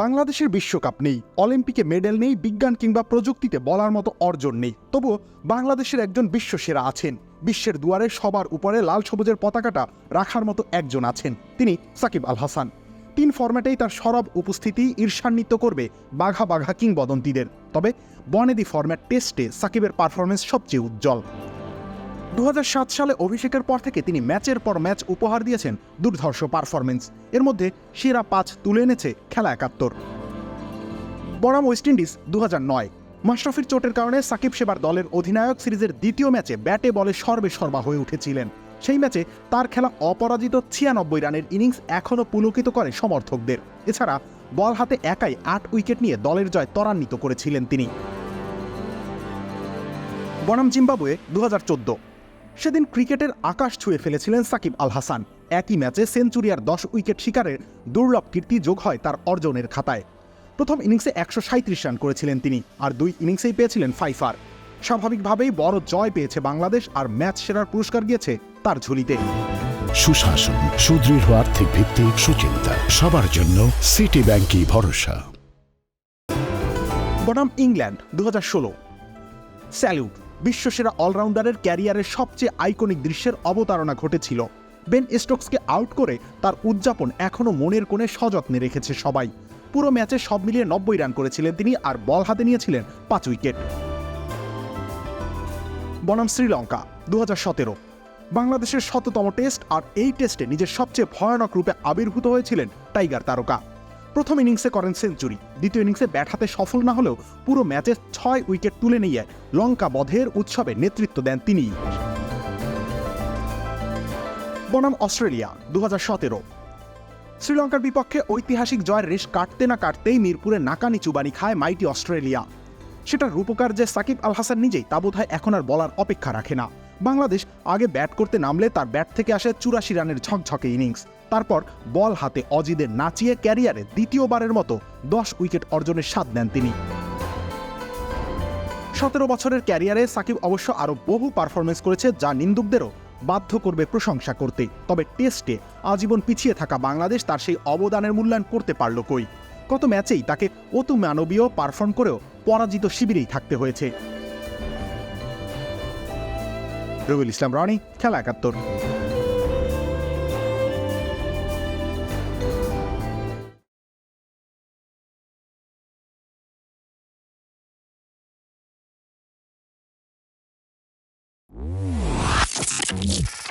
বাংলাদেশের বিশ্বকাপ নেই, অলিম্পিকে মেডেল নেই, বিজ্ঞান কিংবা প্রযুক্তিতে বলার মতো অর্জন নেই। তবুও বাংলাদেশের একজন বিশ্বসেরা আছেন। বিশ্বের দুয়ারে সবার উপরে লাল সবুজের পতাকাটা রাখার মতো একজন আছেন তিনি সাকিব আল হাসান। তিন ফরম্যাটেই তার সরব উপস্থিতি ঈর্ষান্বিত করবে বাঘা বাঘা কিংবদন্তিদের। তবে বনেদি ফরম্যাট টেস্টে সাকিবের পারফরমেন্স সবচেয়ে উজ্জ্বল। দু হাজার সাত সালে অভিষেকের পর থেকে তিনি ম্যাচের পর ম্যাচ উপহার দিয়েছেন দুর্ধর্ষ পারফরমেন্স এর মধ্যে সেরা পাঁচ তুলে এনেছে খেলা একাত্তর। বনাম ওয়েস্ট ইন্ডিজ দু নয়। মাশরাফির চোটের কারণে সাকিব সেবার দলের অধিনায়ক সিরিজের দ্বিতীয় ম্যাচে ব্যাটে বলে সর্বে সর্বা হয়ে উঠেছিলেন। সেই ম্যাচে তার খেলা অপরাজিত ছিয়ানব্বই রানের ইনিংস এখনও পুলকিত করে সমর্থকদের। এছাড়া বল হাতে একাই আট উইকেট নিয়ে দলের জয় ত্বরান্বিত করেছিলেন তিনি। বনাম জিম্বাবুয়ে দু হাজার চোদ্দ। সেদিন ক্রিকেটের আকাশ ছুঁয়ে ফেলেছিলেন সাকিব আল হাসান। একই ম্যাচে সেঞ্চুরি আর দশ উইকেট শিকারের দুর্লভ কীর্তি যোগ হয় তার অর্জনের খাতায়। প্রথম ইনিংসে একশো সাঁত্রিশ রান করেছিলেন তিনি আর দুই ইনিংসেই পেয়েছিলেন ফাইফার। স্বাভাবিকভাবেই বড় জয় পেয়েছে বাংলাদেশ আর ম্যাচ সেরার পুরস্কার গিয়েছে তার ঝুলিতে। সুশাসন সুদৃঢ় আর্থিক ভিত্তি সুচিন্তা সবার জন্য সিটি ব্যাংকই ভরসা। বনাম ইংল্যান্ড দু স্যালিউট বিশ্বসেরা অলরাউন্ডারের ক্যারিয়ারের সবচেয়ে আইকনিক দৃশ্যের অবতারণা ঘটেছিল। বেন স্টোকসকে আউট করে তার উদযাপন এখনও মনের কোণে সযত্নে রেখেছে সবাই। পুরো ম্যাচে সব মিলিয়ে নব্বই রান করেছিলেন তিনি আর বল হাতে নিয়েছিলেন পাঁচ উইকেট। বনাম শ্রীলঙ্কা দু হাজার সতেরো। বাংলাদেশের শততম টেস্ট আর এই টেস্টে নিজের সবচেয়ে ভয়ানক রূপে আবির্ভূত হয়েছিলেন টাইগার তারকা। প্রথম ইনিংসে করেন সেঞ্চুরি, দ্বিতীয় ইনিংসে ব্যাট হাতে সফল না হলেও পুরো ম্যাচে ছয় উইকেট তুলে নিয়ে লঙ্কা বধের উৎসবে নেতৃত্ব দেন তিনি। বনাম, অস্ট্রেলিয়া দু হাজার সতেরো। শ্রীলঙ্কার বিপক্ষে ঐতিহাসিক জয়ের রেশ কাটতে না কাটতেই মিরপুরে নাকানি চুবানি খায় মাইটি অস্ট্রেলিয়া। সেটার রূপকার যে সাকিব আল হাসান নিজেই তা বোধহয় এখন আর বলার অপেক্ষা রাখে না। বাংলাদেশ আগে ব্যাট করতে নামলে তার ব্যাট থেকে আসে চুরাশি রানের ঝকঝকে ইনিংস। তারপর বল হাতে অজিদের নাচিয়ে ক্যারিয়ারে দ্বিতীয়বারের মতো দশ উইকেট অর্জনের স্বাদ নেন তিনি। সতেরো বছরের ক্যারিয়ারে সাকিব অবশ্য আরও বহু পারফরমেন্স করেছে যা নিন্দুকদেরও বাধ্য করবে প্রশংসা করতে। তবে টেস্টে আজীবন পিছিয়ে থাকা বাংলাদেশ তার সেই অবদানের মূল্যায়ন করতে পারল কই? কত ম্যাচেই তাকে অতু মানবীয় পারফর্ম করেও পরাজিত শিবিরেই থাকতে হয়েছে। রবিউল ইসলাম, রনি, খেলা একাত্তর। thank